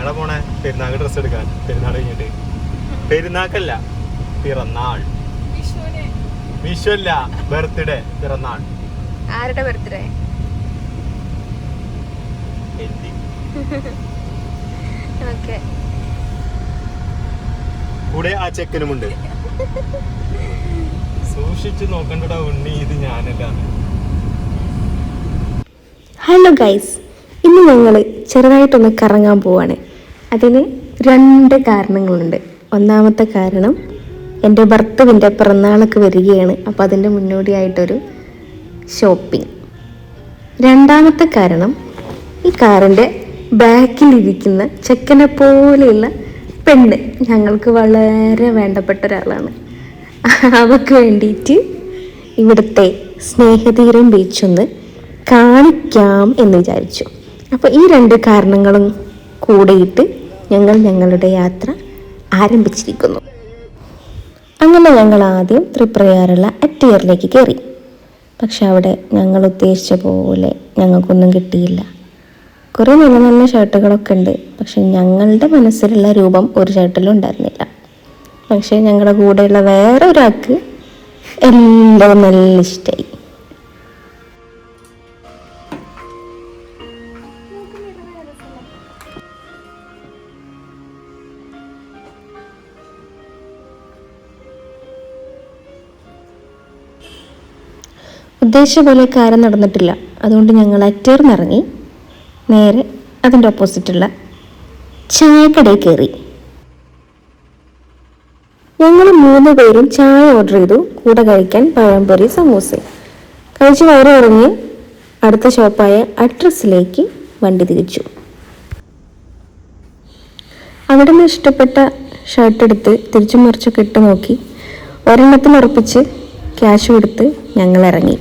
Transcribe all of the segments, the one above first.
എങ്ങനെ പോണേ പെരുന്നാൾ ഡ്രസ്സ് എടുക്കാൻ. പെരുന്നാൾ കഴിഞ്ഞിട്ട്. പെരുന്നാക്കല്ല പിറന്നാൾ. വിഷു അല്ല ബർത്ത്ഡേ പിറന്നാൾ. ആരുടെ ബർത്ത്ഡേ? ഓക്കെ. കൂടെ ആ ചെക്കനുമുണ്ട്. സൂക്ഷിച്ചു നോക്കണ്ടടാ ഉണ്ണി ഇത് ഞാനല്ല. ഹലോ ഗൈസ് ഇന്ന് ഞങ്ങൾ ചെറുതായിട്ടൊന്ന് കറങ്ങാൻ പോവാണ്. അതിന് രണ്ട് കാരണങ്ങളുണ്ട്. ഒന്നാമത്തെ കാരണം എന്റെ ഭർത്താവിന്റെ പിറന്നാളൊക്കെ വരികയാണ്. അപ്പോൾ അതിന്റെ മുന്നോടിയായിട്ടൊരു ഷോപ്പിംഗ് രണ്ടാമത്തെ കാരണം ഈ കാറിന്റെ ബാക്കിലിരിക്കുന്ന ചെക്കനെ പോലെയുള്ള പെണ്ണ് ഞങ്ങൾക്ക് വളരെ വേണ്ടപ്പെട്ട ഒരാളാണ് അവക്ക് വേണ്ടിയിട്ട് ഇവിടുത്തെ സ്നേഹതീരം ബീച്ചൊന്ന് കാണിക്കാം എന്ന് വിചാരിച്ചു. അപ്പോൾ ഈ രണ്ട് കാരണങ്ങളും കൂടെയിട്ട് ഞങ്ങൾ ഞങ്ങളുടെ യാത്ര ആരംഭിച്ചിരിക്കുന്നു. അങ്ങനെ ഞങ്ങൾ ആദ്യം ത്രിപ്രയാറുള്ള അറ്റിയറിലേക്ക് കയറി. പക്ഷെ അവിടെ ഞങ്ങൾ ഉദ്ദേശിച്ച പോലെ ഞങ്ങൾക്കൊന്നും കിട്ടിയില്ല. കുറേ നല്ല നല്ല ഷർട്ടുകളൊക്കെ ഉണ്ട്. പക്ഷെ ഞങ്ങളുടെ മനസ്സിലുള്ള രൂപം ഒരു ഷർട്ടിലും ഉണ്ടായിരുന്നില്ല. പക്ഷേ ഞങ്ങളുടെ കൂടെയുള്ള വേറെ ഒരാൾക്ക് എല്ലാം നല്ല ഇഷ്ടമായി. ഉദ്ദേശിച്ച പോലെ കാര്യം നടന്നിട്ടില്ല. അതുകൊണ്ട് ഞങ്ങൾ അറ്റേർന്നിറങ്ങി നേരെ അതിന്റെ ഓപ്പോസിറ്റുള്ള ചായക്കടയിൽ കയറി ഞങ്ങൾ മൂന്ന് പേരും ചായ ഓർഡർ ചെയ്തു. കൂടെ കഴിക്കാൻ പഴംപൊരി സമൂസ. കഴിച്ച് വയറ് ഇറങ്ങി അടുത്ത ഷോപ്പായ അഡ്രസ്സിലേക്ക് വണ്ടി തിരിച്ചു. അവിടെ നിന്ന് ഇഷ്ടപ്പെട്ട ഷർട്ട് എടുത്ത് തിരിച്ചു മറിച്ചൊക്കെ ഇട്ട് നോക്കി. ഒരെണ്ണത്തിൽ ഉറപ്പിച്ച് ക്യാഷ് കൊടുത്ത് ഞങ്ങൾ ഇറങ്ങി.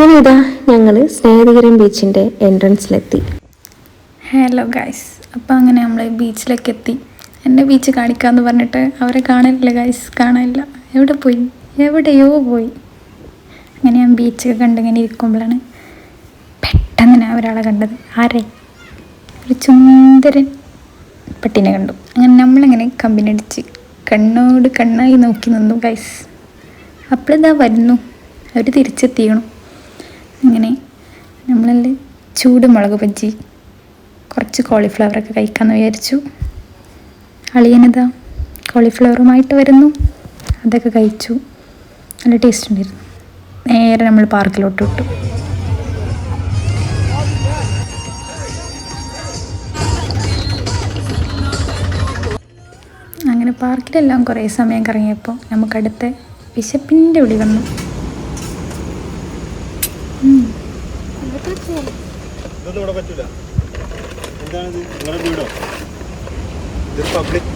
അങ്ങനെ ഇതാ ഞങ്ങൾ സ്നേഹതീരം ബീച്ചിന്റെ എൻട്രൻസിലെത്തി. ഹലോ ഗൈസ് അപ്പോൾ അങ്ങനെ നമ്മൾ ബീച്ചിലേക്ക് എത്തി എന്നെ ബീച്ച് കാണിക്കാമെന്ന് പറഞ്ഞിട്ട് അവരെ കാണാനില്ല ഗൈസ് കാണാനില്ല എവിടെ പോയി? എവിടെയോ പോയി. അങ്ങനെ ഞാൻ ബീച്ചൊക്കെ കണ്ടിങ്ങനെ ഇരിക്കുമ്പോഴാണ് പെട്ടെന്ന് ഞാൻ ഒരാളെ കണ്ടത്. ആരെ? ഒരു ചുന്ദരൻ പട്ടിനെ കണ്ടു. അങ്ങനെ നമ്മളിങ്ങനെ കമ്പനി അടിച്ച് കണ്ണോട് കണ്ണായി നോക്കി നിന്നു ഗൈസ് അപ്പോഴിതാ വരുന്നു. അവർ തിരിച്ചെത്തിയണം അങ്ങനെ നമ്മളെല്ലാം ചൂട് മുളക് ബജ്ജി കുറച്ച് കോളിഫ്ലവറൊക്കെ കഴിക്കാമെന്ന് വിചാരിച്ചു. അളിയനതാ കോളിഫ്ലവറുമായിട്ട് വരുന്നു. അതൊക്കെ കഴിച്ചു. നല്ല ടേസ്റ്റ് ഉണ്ടായിരുന്നു. നേരെ നമ്മൾ പാർക്കിലോട്ട് വിട്ടു. അങ്ങനെ പാർക്കിലെല്ലാം കുറേ സമയം കറങ്ങിയപ്പോൾ നമുക്കടുത്ത് വിശപ്പിന്റെ വിളി വന്നു. ഇതൊന്നും ഇവിടെ പറ്റൂല. എന്താണിത്? നിങ്ങളുടെ വീടോ? ഇത് പബ്ലിക്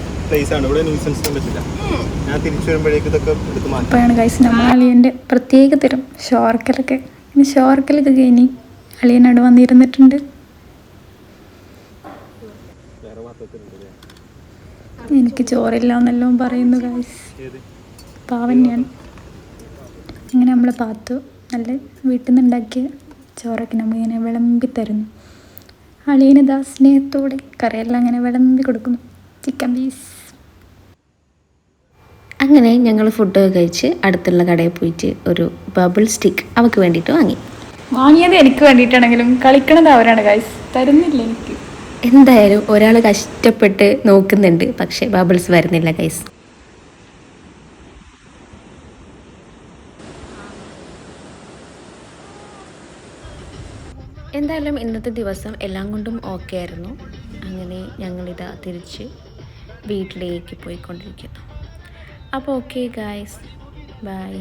ഇവിടെ ന്യൂസൻസ് പറ്റില്ല ഞാൻ തിരിച്ചു വരുമ്പോഴേക്കും ഇതൊക്കെ എടുത്ത് മാറ്റാം. അപ്പോഴാണ് ഗൈസ് നമ്മൾ അളിയന്റെ പ്രത്യേക തരം ഷോർക്കലൊക്കെ ഇനി ഷോർക്കലൊക്കെ ഇനി അളിയൻ അവിടെ വന്നിരുന്നിട്ടുണ്ട്. എനിക്ക് ചോറില്ല എന്നെല്ലാം പറയുന്നു ഗൈസ് പാവൻ ഞാൻ. അങ്ങനെ നമ്മൾ പാത്തു. നല്ല വീട്ടിൽ നിന്ന് ഉണ്ടാക്കിയ ചോറൊക്കെ നമ്മളിങ്ങനെ വിളമ്പി തരുന്നു. അളിയനിതാ സ്നേഹത്തോടെ കറിയെല്ലാം അങ്ങനെ വിളമ്പി കൊടുക്കുന്നു. ചിക്കൻ പീസ് അങ്ങനെ ഞങ്ങൾ ഫുഡ് കഴിച്ച് അടുത്തുള്ള കടയിൽ പോയിട്ട് ഒരു ബബിൾ സ്റ്റിക്ക് അവൾക്ക് വേണ്ടിയിട്ട് വാങ്ങി. വാങ്ങിയത് എനിക്ക് വേണ്ടിയിട്ടാണെങ്കിലും കളിക്കണത് അവരാണ് ഗൈസ് തരുന്നില്ല എനിക്ക്. എന്തായാലും ഒരാൾ കഷ്ടപ്പെട്ട് നോക്കുന്നുണ്ട്. പക്ഷേ ബബിൾസ് വരുന്നില്ല ഗൈസ് എന്തായാലും ഇന്നത്തെ ദിവസം എല്ലാം കൊണ്ടും ഓക്കെ ആയിരുന്നു. അങ്ങനെ ഞങ്ങളിതാ തിരിച്ച് വീട്ടിലേക്ക് പോയിക്കൊണ്ടിരിക്കുന്നു. അപ്പോൾ ഓക്കെ ഗായ്സ് ബൈ